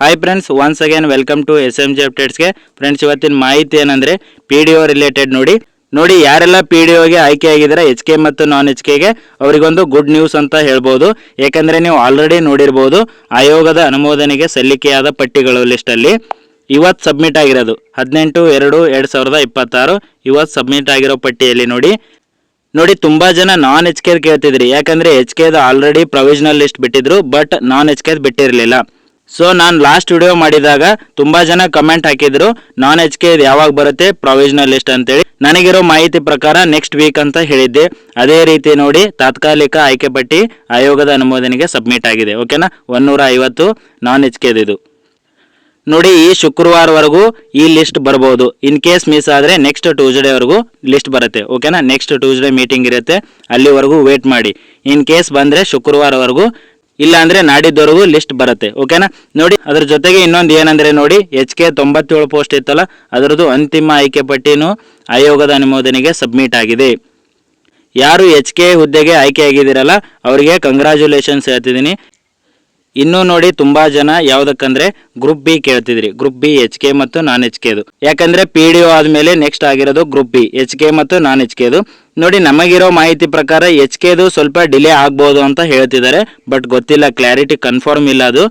Hi friends once again welcome to S M G ಅಪ್ಡೇಟ್ಸ್ಗೆ friends ಇವತ್ತಿನ ಮಾಹಿತಿ ಏನಂದ್ರೆ P D O related ನೋಡಿ. ನೋಡಿ, ಯಾರೆಲ್ಲ ಪಿ ಡಿ ಒಗೆ ಆಯ್ಕೆ ಆಗಿದ್ರೆ ಎಚ್ ಕೆ ಮತ್ತು ನಾನ್ ಎಚ್ ಕೆಗೆ ಅವರಿಗೊಂದು ಗುಡ್ ನ್ಯೂಸ್ ಅಂತ ಹೇಳ್ಬೋದು. ಯಾಕಂದ್ರೆ ನೀವು ಆಲ್ರೆಡಿ ನೋಡಿರ್ಬೋದು, ಆಯೋಗದ ಅನುಮೋದನೆಗೆ ಸಲ್ಲಿಕೆಯಾದ ಪಟ್ಟಿಗಳು ಲಿಸ್ಟಲ್ಲಿ ಇವತ್ತು ಸಬ್ಮಿಟ್ ಆಗಿರೋದು ಹದಿನೆಂಟು, ಎರಡು ಎರಡು ಸಾವಿರದ ಇಪ್ಪತ್ತಾರು. ಇವತ್ತು ಸಬ್ಮಿಟ್ ಆಗಿರೋ ಪಟ್ಟಿಯಲ್ಲಿ ನೋಡಿ. ನೋಡಿ, ತುಂಬಾ ಜನ ನಾನ್ ಎಚ್ ಕೆ ಕೇಳ್ತಿದ್ರಿ. ಯಾಕಂದ್ರೆ ಎಚ್ ಕೆದ ಆಲ್ರೆಡಿ ಪ್ರೊವಿಷನಲ್ ಲಿಸ್ಟ್ ಬಿಟ್ಟಿದ್ರು ಬಟ್ ನಾನ್ ಎಚ್ ಕೆದ್ ಬಿಟ್ಟಿರಲಿಲ್ಲ. ಸೊ ನಾನು ಲಾಸ್ಟ್ ವಿಡಿಯೋ ಮಾಡಿದಾಗ ತುಂಬಾ ಜನ ಕಮೆಂಟ್ ಹಾಕಿದ್ರು ನಾನ್ ಎಚ್ ಕೆ ಯಾವಾಗ ಬರುತ್ತೆ ಪ್ರೊವಿಷನಲ್ ಲಿಸ್ಟ್ ಅಂತೇಳಿ. ನನಗಿರೋ ಮಾಹಿತಿ ಪ್ರಕಾರ ನೆಕ್ಸ್ಟ್ ವೀಕ್ ಅಂತ ಹೇಳಿದ್ದೆ. ಅದೇ ರೀತಿ ನೋಡಿ, ತಾತ್ಕಾಲಿಕ ಆಯ್ಕೆ ಪಟ್ಟಿ ಆಯೋಗದ ಅನುಮೋದನೆಗೆ ಸಬ್ಮಿಟ್ ಆಗಿದೆ. ಓಕೆನಾ ಒನ್ನೂರ ಐವತ್ತು ನಾನ್ ಎಚ್ ಕೆ ಇದು. ನೋಡಿ, ಈ ಶುಕ್ರವಾರವರೆಗೂ ಈ ಲಿಸ್ಟ್ ಬರ್ಬೋದು. ಇನ್ ಕೇಸ್ ಮಿಸ್ ಆದರೆ ನೆಕ್ಸ್ಟ್ ಟ್ಯೂಸ್ಡೇವರೆಗೂ ಲಿಸ್ಟ್ ಬರುತ್ತೆ. ಓಕೆನಾ ನೆಕ್ಸ್ಟ್ ಟ್ಯೂಸ್ಡೇ ಮೀಟಿಂಗ್ ಇರುತ್ತೆ. ಅಲ್ಲಿವರೆಗೂ ವೇಟ್ ಮಾಡಿ. ಇನ್ ಕೇಸ್ ಬಂದರೆ ಶುಕ್ರವಾರವರೆಗೂ ಇಲ್ಲ ಅಂದ್ರೆ ನಾಡಿದ್ದವರೆಗೂ ಲಿಸ್ಟ್ ಬರುತ್ತೆ ಓಕೆನಾ ನೋಡಿ, ಅದ್ರ ಜೊತೆಗೆ ಇನ್ನೊಂದು ಏನಂದ್ರೆ ನೋಡಿ ಎಚ್ ಕೆ ತೊಂಬತ್ತೇಳು ಪೋಸ್ಟ್ ಇತ್ತಲ್ಲ, ಅದರದ್ದು ಅಂತಿಮ ಆಯ್ಕೆ ಪಟ್ಟಿನೂ ಆಯೋಗದ ಅನುಮೋದನೆಗೆ ಸಬ್ಮಿಟ್ ಆಗಿದೆ. ಯಾರು ಎಚ್ ಕೆ ಹುದ್ದೆಗೆ ಆಯ್ಕೆ ಆಗಿದ್ದೀರಲ್ಲ ಅವರಿಗೆ ಕಂಗ್ರ್ಯಾಚುಲೇಷನ್ಸ್ ಹೇಳ್ತಿದ್ದೀನಿ. ಇನ್ನೂ ನೋಡಿ, ತುಂಬಾ ಜನ ಯಾವ್ದಕ್ಕಂದ್ರೆ ಗ್ರೂಪ್ ಬಿ ಕೇಳ್ತಿದ್ರಿ ಗ್ರೂಪ್ ಬಿ ಎಚ್ ಕೆ ಮತ್ತು ನಾನ್ ಎಚ್ ಕೆದು ಯಾಕಂದ್ರೆ ಪಿ ಡಿ ಒ ಆದ್ಮೇಲೆ ನೆಕ್ಸ್ಟ್ ಆಗಿರೋದು ಗ್ರೂಪ್ ಬಿ ಎಚ್ ಕೆ ಮತ್ತು ನಾನ್ ಎಚ್ ಕೆದು ನೋಡಿ, ನಮಗಿರೋ ಮಾಹಿತಿ ಪ್ರಕಾರ ಎಚ್ ಕೆದು ಸ್ವಲ್ಪ ಡಿಲೇ ಆಗ್ಬೋದು ಅಂತ ಹೇಳ್ತಿದ್ದಾರೆ ಬಟ್ ಗೊತ್ತಿಲ್ಲ ಕ್ಲಾರಿಟಿ ಕನ್ಫರ್ಮ್ ಇಲ್ಲ ಅದು.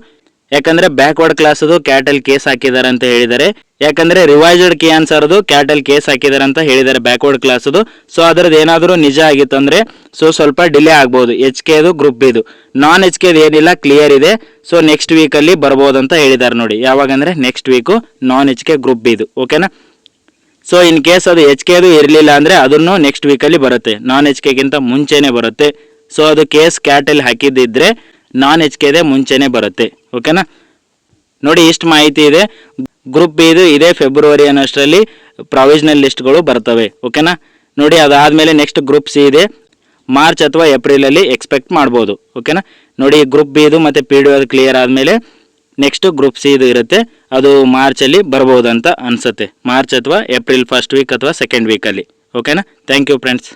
ಯಾಕಂದ್ರೆ ಬ್ಯಾಕ್ವರ್ಡ್ ಕ್ಲಾಸ್ ಅದು ಕ್ಯಾಟಲ್ ಕೇಸ್ ಹಾಕಿದ್ದಾರೆ ಅಂತ ಹೇಳಿದ್ದಾರೆ. ಯಾಕಂದ್ರೆ ರಿವೈಸ್ಡ್ ಕೆ ಆನ್ಸರ್ದು ಕ್ಯಾಟಲ್ ಕೇಸ್ ಹಾಕಿದ್ದಾರೆ ಅಂತ ಹೇಳಿದ್ದಾರೆ ಬ್ಯಾಕ್ವರ್ಡ್ ಕ್ಲಾಸ್ ಅದು ಸೊ ಅದ್ರದ್ದು ಏನಾದರೂ ನಿಜ ಆಗಿತ್ತಂದ್ರೆ ಸೊ ಸ್ವಲ್ಪ ಡಿಲೇ ಆಗ್ಬೋದು. ಎಚ್ ಕೆದು ಗ್ರೂಪ್ ಇದು ನಾನ್ ಎಚ್ ಕೆದು ಏನಿಲ್ಲ ಕ್ಲಿಯರ್ ಇದೆ. ಸೊ ನೆಕ್ಸ್ಟ್ ವೀಕಲ್ಲಿ ಬರ್ಬೋದು ಅಂತ ಹೇಳಿದ್ದಾರೆ ನೋಡಿ. ಯಾವಾಗಂದ್ರೆ next week non H K group ಇದು ಓಕೆನಾ ಸೊ ಇನ್ ಕೇಸ್ ಅದು ಎಚ್ ಕೆದು ಇರಲಿಲ್ಲ ಅಂದರೆ ಅದನ್ನು ನೆಕ್ಸ್ಟ್ ವೀಕಲ್ಲಿ ಬರುತ್ತೆ. ನಾನ್ ಎಚ್ ಕೆಗಿಂತ ಮುಂಚೆನೇ ಬರುತ್ತೆ. ಸೊ ಅದು ಕೇಸ್ ಕ್ಯಾಟಲ್ಲಿ ಹಾಕಿದ್ದಿದ್ರೆ ನಾನ್ ಎಚ್ ಕೆದೆ ಮುಂಚೆನೇ ಬರುತ್ತೆ. ಓಕೆನಾ ನೋಡಿ, ಇಷ್ಟು ಮಾಹಿತಿ ಇದೆ. ಗ್ರೂಪ್ ಬಿ ಇದು ಇದೇ ಫೆಬ್ರವರಿ ಅನ್ನೋಷ್ಟರಲ್ಲಿ ಪ್ರಾವಿಷನಲ್ ಲಿಸ್ಟ್ಗಳು ಬರ್ತವೆ. ಓಕೆನಾ ನೋಡಿ, ಅದಾದಮೇಲೆ ನೆಕ್ಸ್ಟ್ ಗ್ರೂಪ್ ಸಿ ಇದೆ. ಮಾರ್ಚ್ ಅಥವಾ ಏಪ್ರಿಲಲ್ಲಿ ಎಕ್ಸ್ಪೆಕ್ಟ್ ಮಾಡ್ಬೋದು. ಓಕೆನಾ ನೋಡಿ ಗ್ರೂಪ್ ಬಿ ಇದು ಮತ್ತು ಪಿ ಡಿ ಅದು ಕ್ಲಿಯರ್ ಆದಮೇಲೆ ನೆಕ್ಸ್ಟ್ ಗ್ರೂಪ್ ಸಿ ಇದು ಇರುತ್ತೆ. ಅದು ಮಾರ್ಚಲ್ಲಿ ಬರಬಹುದು ಅಂತ ಅನ್ಸುತ್ತೆ. ಮಾರ್ಚ್ ಅಥವಾ ಏಪ್ರಿಲ್ ಫಸ್ಟ್ ವೀಕ್ ಅಥವಾ ಸೆಕೆಂಡ್ ವೀಕ್ ಅಲ್ಲಿ. ಓಕೆನಾ ಥ್ಯಾಂಕ್ ಯು ಫ್ರೆಂಡ್ಸ್